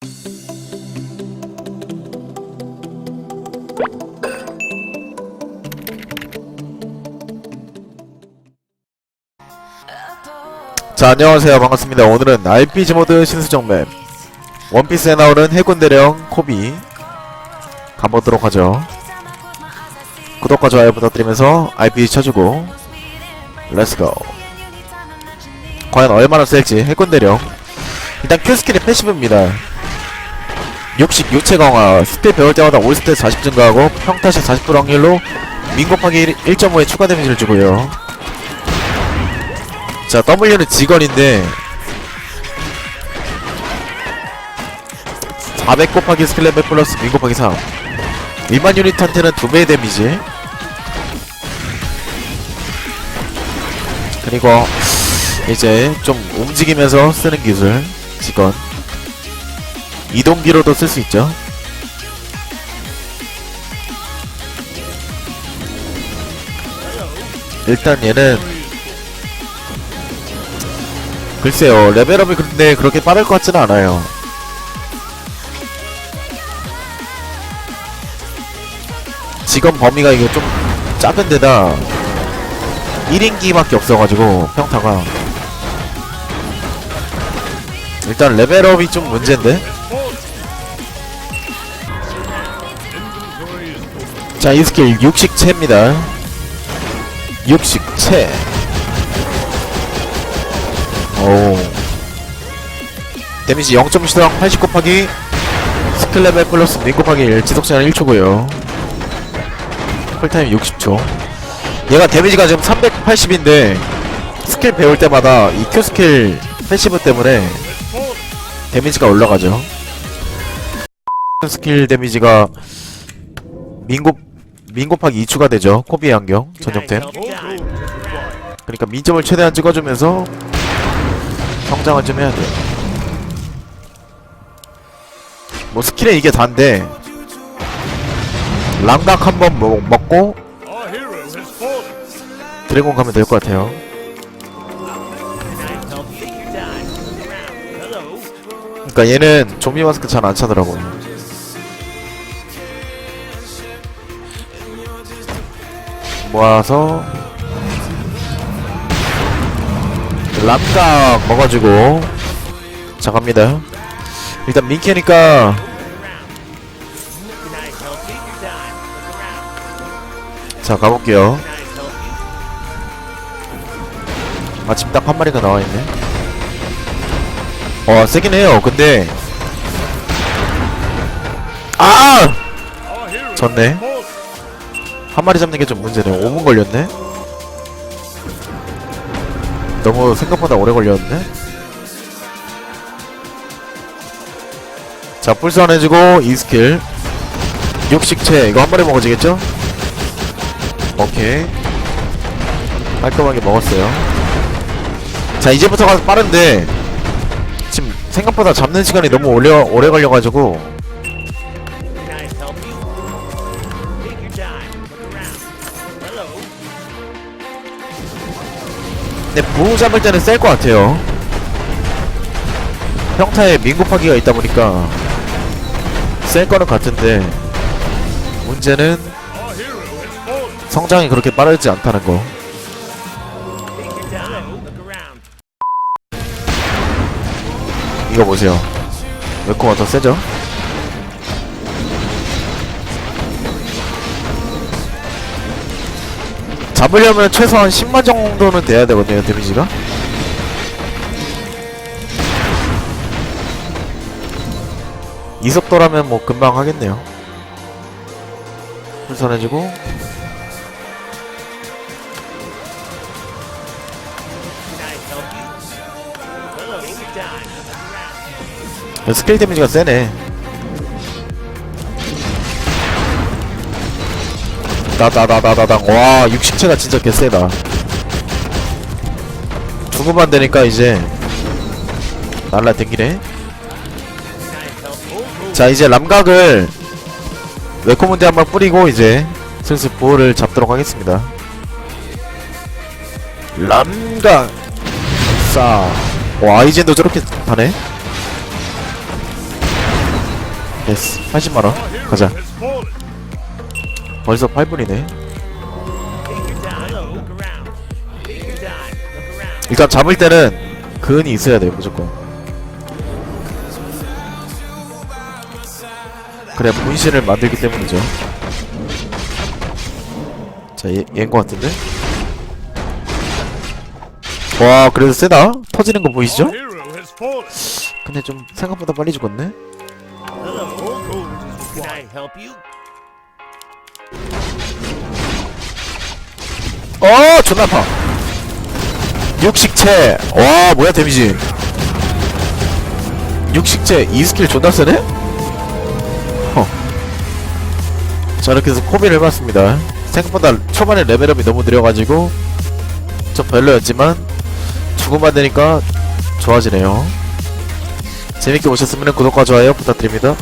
자 안녕하세요. 반갑습니다. 오늘은 RPG 모드 신수정 맵. 원피스에 나오는 해군 대령 코비 가보도록 하죠. 구독과 좋아요 부탁드리면서 RPG 쳐주고 렛츠고 과연 얼마나 셀지 해군 대령. 일단 Q스킬이 패시브입니다 60 유체 강화 스킬 배울 때마다 올스탯 40 증가하고 평타시 40% 확률로 민 곱하기 1.5의 추가 데미지를 주고요. 자 W는 직원인데 400 곱하기 스킬 레벨 플러스 민 곱하기 3 일반 유닛한테는 2배의 데미지. 그리고 이제 좀 움직이면서 쓰는 기술 직원 이동기로도 쓸 수 있죠. 일단 얘는 글쎄요 레벨업이 근데 그렇게 빠를 것 같지는 않아요. 직원 범위가 이거 좀 작은 데다 1인기밖에 없어가지고 평타가. 일단 레벨업이 좀 문제인데 자 이 스킬 육식체입니다. 육식체. 오. 데미지 0.7당 80 곱하기 스킬 레벨 플러스 민 곱하기 1 지속시간 1초고요. 쿨타임 60초. 얘가 데미지가 지금 380인데 스킬 배울 때마다 이 Q 스킬 패시브 때문에 데미지가 올라가죠. 스킬 데미지가 민곱 민 곱하기 2 추가 되죠 코비의 안경 전용템 그러니까 민점을 최대한 찍어주면서 성장을 좀 해야 돼요. 뭐 스킬에 이게 단데 랑각 한번 먹- 먹고 드래곤 가면 될 것 같아요. 그러니까 얘는 좀비 마스크 잘 안 차더라고요. 모아서 람각 먹어주고 자 갑니다. 일단 민키니까 자 가볼게요. 마침 딱 한 마리가 나와있네. 어 세긴 해요. 근데 아! 졌네 한 마리 잡는 게 좀 문제네 5분 걸렸네 너무 생각보다 오래 걸렸는데? 자, 불선 해주고, 이 스킬. 육식체, 이거 한 번에 먹어지겠죠? 오케이. 깔끔하게 먹었어요. 자, 이제부터가 빠른데, 지금 생각보다 잡는 시간이 너무 오래, 오래 걸려가지고, 근데 부호 잡을 때는 셀 것 같아요. 평타에 민곱하기가 있다 보니까 셀 거는 같은데 문제는 성장이 그렇게 빠르지 않다는 거. 이거 보세요. 웨코가 더 세죠? 잡으려면 최소한 10만 정도는 돼야 되거든요, 데미지가. 이 속도라면 뭐 금방 하겠네요. 불선해지고 스킬 데미지가 세네. 다다다다다당 와 육식체가 진짜 개세다. 두고만 되니까 이제 날라댕기네. 자 이제 람각을 웨코문데 한번 뿌리고 이제 슬슬 부호를 잡도록 하겠습니다. 람각. 싸와 아이젠도 저렇게 하네? 됐어. 80만원. 가자 벌써 8분이네. 일단 잡을 때는 근이 있어야 돼요 무조건. 그래 분신을 만들기 때문이죠. 자 얘, 얘인 것 같은데? 와 그래도 세다. 터지는 거 보이시죠? 근데 좀 생각보다 빨리 죽었네 존나 아파. 육식체. 와 뭐야 데미지. 육식체 이 스킬 존나 세네? 허. 자 이렇게 해서 코비를 해봤습니다. 생각보다 초반에 레벨업이 너무 느려가지고 좀 별로였지만 되니까 좋아지네요. 재밌게 보셨으면 구독과 좋아요 부탁드립니다